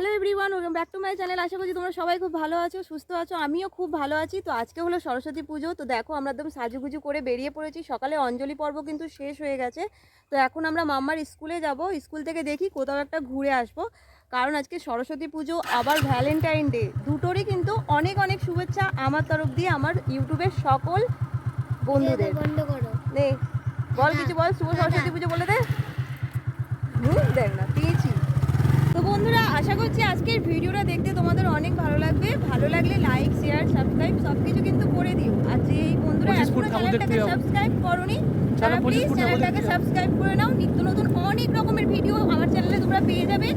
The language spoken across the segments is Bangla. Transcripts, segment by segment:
Hello everyone welcome back to my channel আশা করছি তোমরা সবাই খুব ভালো আছো সুস্থ আছো আমিও খুব ভালো আছি। তো আজকে হলো সরস্বতী পুজো। তো দেখো আমরা একদম সাজুগুজু করে বেরিয়ে পড়েছি। সকালে অঞ্জলি পর্ব কিন্তু শেষ হয়ে গেছে। তো এখন আমরা মাম্মার স্কুলে যাব। স্কুল থেকে দেখি কোথাও একটা ঘুরে আসব। কারণ আজকে সরস্বতী পুজো আবার ভ্যালেন্টাইন ডে দুটোরই কিন্তু অনেক অনেক শুভেচ্ছা আমার তরফ দিয়ে আমার ইউটিউবের সকল বন্ধুদের। বল কিছু বল শুভ সরস্বতী পুজো বলে দে। দেখ না। বন্ধুরা আশা করছি আজকের ভিডিওটা দেখতে তোমাদের অনেক ভালো লাগবে। ভালো লাগলে লাইক শেয়ার সাবস্ক্রাইব সব কিছু কিন্তু করে দিও। আর যে এই বন্ধুরা এখনও চ্যানেলটাকে সাবস্ক্রাইব করনি তারা প্লিজ চ্যানেলটাকে সাবস্ক্রাইব করে নাও। নিত্য নতুন অনেক রকমের ভিডিও আমার চ্যানেলে তোমরা পেয়ে যাবে।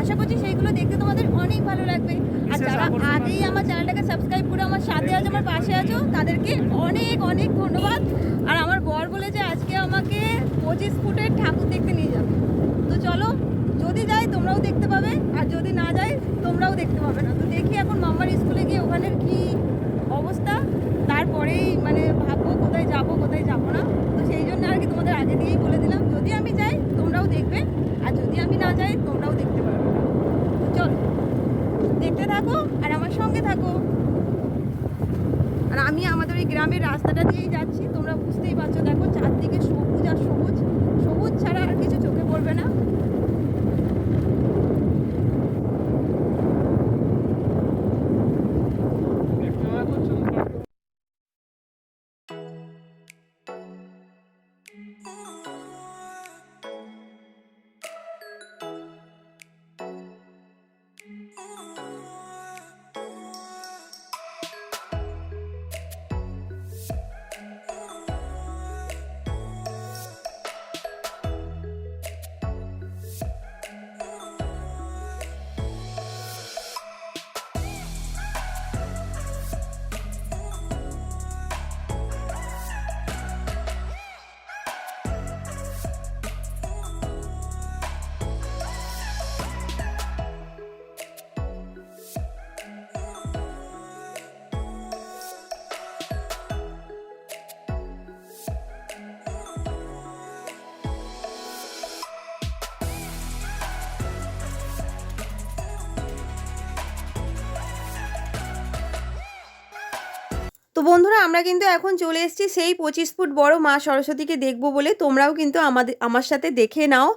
আশা করছি সেইগুলো দেখতে তোমাদের অনেক ভালো লাগবে। আর যারা আগেই আমার চ্যানেলটাকে সাবস্ক্রাইব করে আমার সাথে আছো আমার পাশে আছো তাদেরকে অনেক অনেক ধন্যবাদ। আর আমার বর বলেছে আজকে আমাকে পঁচিশ ফুটের ঠাকুর দেখতে নিয়ে যাবে। তো চলো যদি যাই তোমরাও দেখতে পাবে। আর যদি না যাই তোমরাও দেখতে পাবে না। তো দেখি এখন মাম্মার স্কুলে গিয়ে ওখানের কি অবস্থা। তারপরেই মানে ভাববো কোথায় যাব কোথায় যাব না। তো সেই জন্য আর কি তোমাদের আগে দিয়েই বলে দিলাম, যদি আমি যাই, তোমরাও দেখবে। আর যদি আমি না যাই, তোমরাও দেখতে পারবে চলো, দেখতে থাকো আর আমার সঙ্গে থাকো। আর আমি আমাদের ওই গ্রামের রাস্তাটা দিয়েই যাচ্ছি। তোমরা বুঝতেই পারছ, দেখো চারদিকে সবুজ আর সবুজ। সবুজ ছাড়া আর কিছু চোখে পড়বে না। তো বন্ধুরা, আমরা কিন্তু এখন চলে এসেছি সেই পঁচিশ ফুট বড় মা সরস্বতীকে দেখব বলে। তোমরাও কিন্তু আমাদের, আমার সাথে দেখে নাও।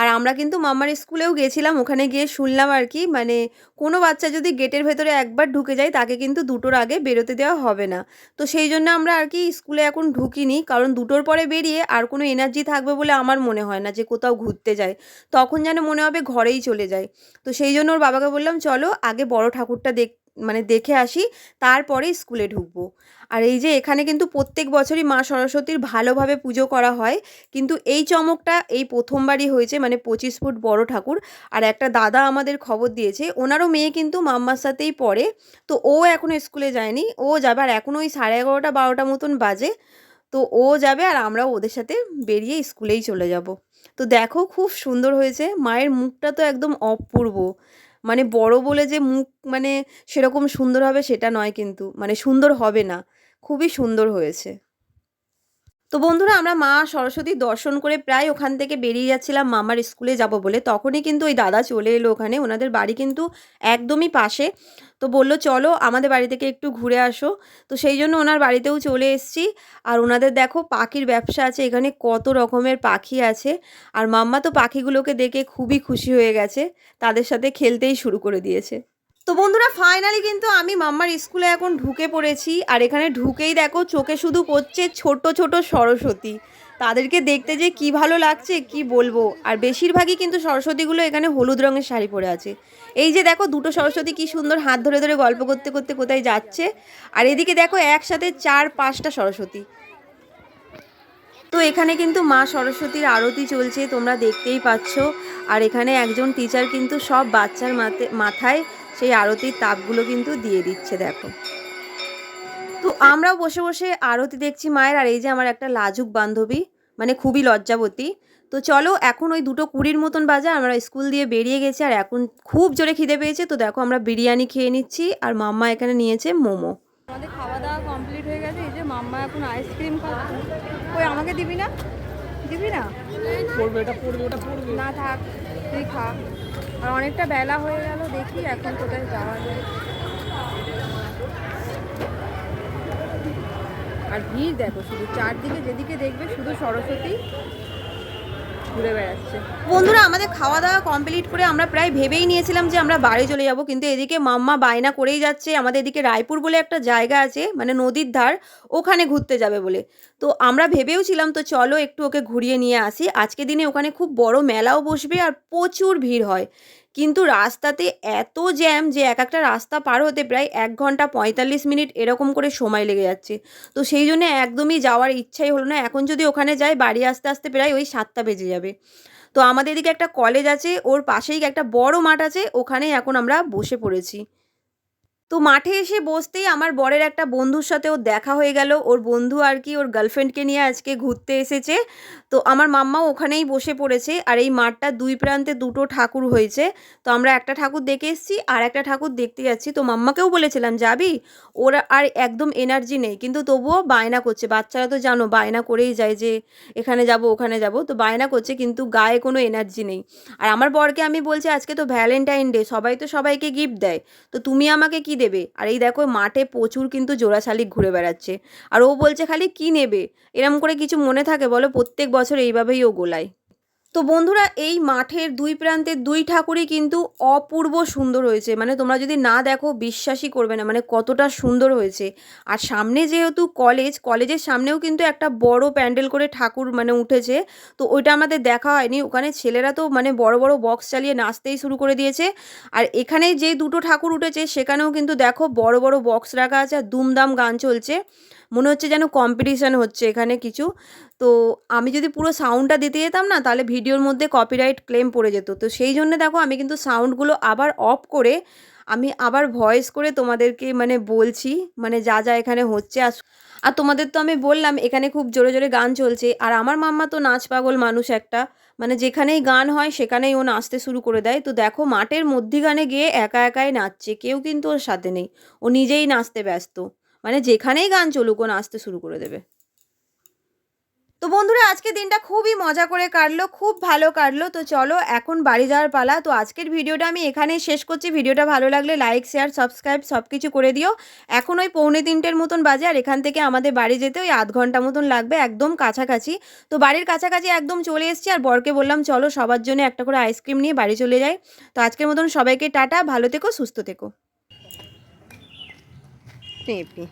আর আমরা কিন্তু মাম্মার স্কুলেও গেছিলাম, ওখানে গিয়ে শুনলাম আর কি মানে কোনো বাচ্চা যদি গেটের ভেতরে একবার ঢুকে যায়, তাকে কিন্তু দুটোর আগে বেরোতে দেওয়া হবে না। তো সেই জন্য আমরা আর কি স্কুলে এখন ঢুকিনি, কারণ দুটোর পরে বেরিয়ে আর কোনো এনার্জি থাকবে বলে আমার মনে হয় না যে কোথাও ঘুরতে যায়। তখন যেন মনে হবে ঘরেই চলে যায়। তো সেই জন্য ওর বাবাকে বললাম, চলো আগে বড় ঠাকুরটা দেখ মানে দেখে আসি, তারপরে স্কুলে ঢুকবো। আর এই যে এখানে কিন্তু প্রত্যেক বছরই মা সরস্বতীর ভালোভাবে পুজো করা হয়, কিন্তু এই চমকটা এই প্রথমবারই হয়েছে মানে পঁচিশ ফুট বড় ঠাকুর। আর একটা দাদা আমাদের খবর দিয়েছে, ওনারও মেয়ে কিন্তু মাম্মার সাথেই পড়ে, তো ও এখনও স্কুলে যায়নি। ও যাবে আর এখন ওই সাড়ে এগারোটা বারোটা মতন বাজে, তো ও যাবে আর আমরাও ওদের সাথে বেরিয়ে স্কুলেই চলে যাব। তো দেখো খুব সুন্দর হয়েছে, মায়ের মুখটা তো একদম অপূর্ব। মানে বড় বলে যে মুখ মানে সেরকম সুন্দর হবে সেটা নয় কিন্তু মানে সুন্দর হবে না, খুবই সুন্দর হয়েছে। তো বন্ধুরা, আমরা মা সরস্বতী দর্শন করে প্রায় ওখান থেকে বেরিয়ে যাচ্ছিলাম মামার স্কুলে যাব বলে। তখনই কিন্তু ওই দাদা চলে এলো ওখানে। ওনাদের বাড়ি কিন্তু একদমই পাশে। তো বলল, চলো আমাদের বাড়ি থেকে একটু ঘুরে আসো। তো সেই জন্য ওনার বাড়িতেও চলে এসেছি। আর ওনাদের দেখো, পাখির ব্যবসা আছে। এখানে কত রকমের পাখি আছে। আর মাম্মা তো পাখিগুলোকে দেখে খুবই খুশি হয়ে গেছে। তাদের সাথে খেলতেই শুরু করে দিয়েছে। তো বন্ধুরা ফাইনালি কিন্তু আমি মাম্মার স্কুলে এখন ঢুকে পড়েছি। আর এখানে ঢুকেই দেখো, চোখে শুধু পড়ছে ছোট ছোট সরস্বতী। তাদেরকে দেখতে যে কি ভালো লাগছে, কি বলব? আর বেশিরভাগই কিন্তু সরস্বতীগুলো এখানে হলুদ রঙের শাড়ি পরে আছে। এই যে দেখো, দুটো সরস্বতী কি সুন্দর হাত ধরে ধরে গল্প করতে করতে কোথায় যাচ্ছে। আর এদিকে দেখো, একসাথে চার, পাঁচটা সরস্বতী। তো এখানে কিন্তু মা সরস্বতীর আরতি চলছে, তোমরা দেখতেই পাচ্ছ। আর এখানে একজন টিচার কিন্তু সব বাচ্চার মাথে মাথায় সেই আরতির তাপগুলো কিন্তু দিয়ে দিচ্ছে দেখো। তো আমরাও বসে বসে আরতি দেখছি মায়ের আর এই যে আমার একটা লাজুক বান্ধবী মানে খুবই লজ্জাবতী। তো চলো এখন ওই দুটো কুড়ির মতন বাজে আমরা স্কুল দিয়ে বেরিয়ে গেছি আর এখন খুব জোরে খিদে পেয়েছে। তো দেখো আমরা বিরিয়ানি খেয়ে নিচ্ছি আর মাম্মা এখানে নিয়েছে মোমো। আমাদের খাওয়া দাওয়া কমপ্লিট হয়ে গেছে এই যে মাম্মা এখন আইসক্রিম খাচ্ছে। কই আমাকে দিবি না? দিবি না? পড়বে এটা পড়বে ওটা পড়বে। না থাক। তুই খা আর অনেকটা বেলা হয়ে গেল, দেখি এখন কোথায় যাওয়া যায়। আর ভিড় দেখো, শুধু চারদিকে যেদিকে দেখবে শুধু সরস্বতী ঘুরে বেড়াচ্ছে। বন্ধুরা, আমাদের খাওয়া দাওয়া কমপ্লিট করে আমরা প্রায় ভেবেই নিয়েছিলাম যে আমরা বাড়ি চলে যাব, কিন্তু এদিকে মাম্মা বায়না করেই যাচ্ছে। আমাদের এদিকে রায়পুর বলে একটা জায়গা আছে মানে নদীর ধার, ওখানে ঘুরতে যাবে বলে। তো আমরা ভেবেও ছিলাম, তো চলো একটু ওকে ঘুরিয়ে নিয়ে আসি। আজকে দিনে ওখানে খুব বড় মেলাও বসবে আর প্রচুর ভিড় হয়। কিন্তু রাস্তাতে এত জ্যাম যে এক একটা রাস্তা পার হতে প্রায় এক ঘণ্টা পঁয়তাল্লিশ মিনিট এরকম করে সময় লেগে যাচ্ছে। তো সেই জন্য একদমই যাওয়ার ইচ্ছাই হলো না। এখন যদি ওখানে যাই, বাড়ি আসতে আসতে প্রায় ওই সাতটা বেজে যাবে। তো আমাদের এদিকে একটা কলেজ আছে, ওর পাশেই একটা বড় মাঠ আছে, ওখানেই এখন আমরা বসে পড়েছি। তো মাঠে এসে বসতেই আমার বরের একটা বন্ধুর সাথে ওর দেখা হয়ে গেল। ওর বন্ধু আর কি ওর গার্লফ্রেন্ডকে নিয়ে আজকে ঘুরতে এসেছে। তো আমার মাম্মাও ওখানেই বসে পড়েছে আর এই মাঠটা দুই প্রান্তে দুটো ঠাকুর হয়েছে। তো আমরা একটা ঠাকুর দেখে এসেছি আর একটা ঠাকুর দেখতে যাচ্ছি। তো মাম্মাকেও বলেছিলাম, যাবি? ওর আর একদম এনার্জি নেই। কিন্তু তবুও বায়না করছে। বাচ্চারা তো জানো বায়না করেই যায় যে এখানে যাব, ওখানে যাব। তো বায়না করছে কিন্তু গায়ে কোনো এনার্জি নেই। আর আমার বরকে আমি বলছি, আজকে তো ভ্যালেন্টাইন ডে সবাই তো সবাইকে গিফট দেয়। তো তুমি আমাকে কি দেবে? আর এই দেখো, মাঠে প্রচুর কিন্তু জোড়া শালিক ঘুরে বেড়াচ্ছে। আর ও বলছে খালি, কি নেবে? এরম করে কিছু মনে থাকে, বলো, প্রত্যেক বছর এইভাবেই ও গোলায়। তো বন্ধুরা, এই মাঠের দুই প্রান্তের দুই ঠাকুরই কিন্তু অপূর্ব সুন্দর হয়েছে। মানে তোমরা যদি না দেখো, বিশ্বাসই করবে না মানে কতটা সুন্দর হয়েছে। আর সামনে যেহেতু কলেজ, কলেজের সামনেও কিন্তু একটা বড় প্যান্ডেল করে ঠাকুর মানে উঠেছে। তো ওইটা আমাদের দেখা হয়নি। ওখানে ছেলেরা তো মানে বড় বড় বক্স চালিয়ে নাচতেই শুরু করে দিয়েছে। আর এখানে যে দুটো ঠাকুর উঠেছে, সেখানেও কিন্তু দেখো বড় বড় বক্স রাখা আছে আর দুমদাম গান চলছে। মনে হচ্ছে যেন কম্পিটিশান হচ্ছে এখানে কিছু। তো আমি যদি পুরো সাউন্ডটা দিতে যেতাম না, তাহলে ভিডিওর মধ্যে কপিরাইট ক্লেম পড়ে যেত। তো সেই জন্য দেখো আমি কিন্তু সাউন্ডগুলো আবার অফ করে আমি আবার ভয়েস করে তোমাদেরকে মানে বলছি মানে যা যা এখানে হচ্ছে। আর আর তোমাদের তো আমি বললাম, এখানে খুব জোরে জোরে গান চলছে। আর আমার মাম্মা তো নাচ পাগল মানুষ একটা। মানে যেখানেই গান হয় সেখানেই ও নাচতে শুরু করে দেয়। তো দেখো মাঠের মধ্যিখানে গিয়ে একা একাই নাচছে, কেউ কিন্তু ওর সাথে নেই। ও নিজেই নাচতে ব্যস্ত। মানে যেখানেই গান চলুক ও নাচতে শুরু করে দেবে। তো বন্ধুরা, আজকে দিনটা খুবই মজা করে কাটলো, খুব ভালো কাটলো। তো চলো, এখন বাড়ি যাওয়ার পালা। তো আজকের ভিডিওটা আমি এখানেই শেষ করছি। ভিডিওটা ভালো লাগলে লাইক শেয়ার সাবস্ক্রাইব সব কিছু করে দিও। এখন ওই পৌনে তিনটের মতন বাজে আর এখান থেকে আমাদের বাড়ি যেতে ওই আধ ঘণ্টা মতন লাগবে একদম কাছাকাছি। তো বাড়ির কাছাকাছি একদম চলে এসেছি আর বরকে বললাম, চলো সবার জন্য একটা করে আইসক্রিম নিয়ে বাড়ি চলে যাই। তো আজকের মতন সবাইকে টাটা, ভালো থেকো, সুস্থ থেকো। পেঁপে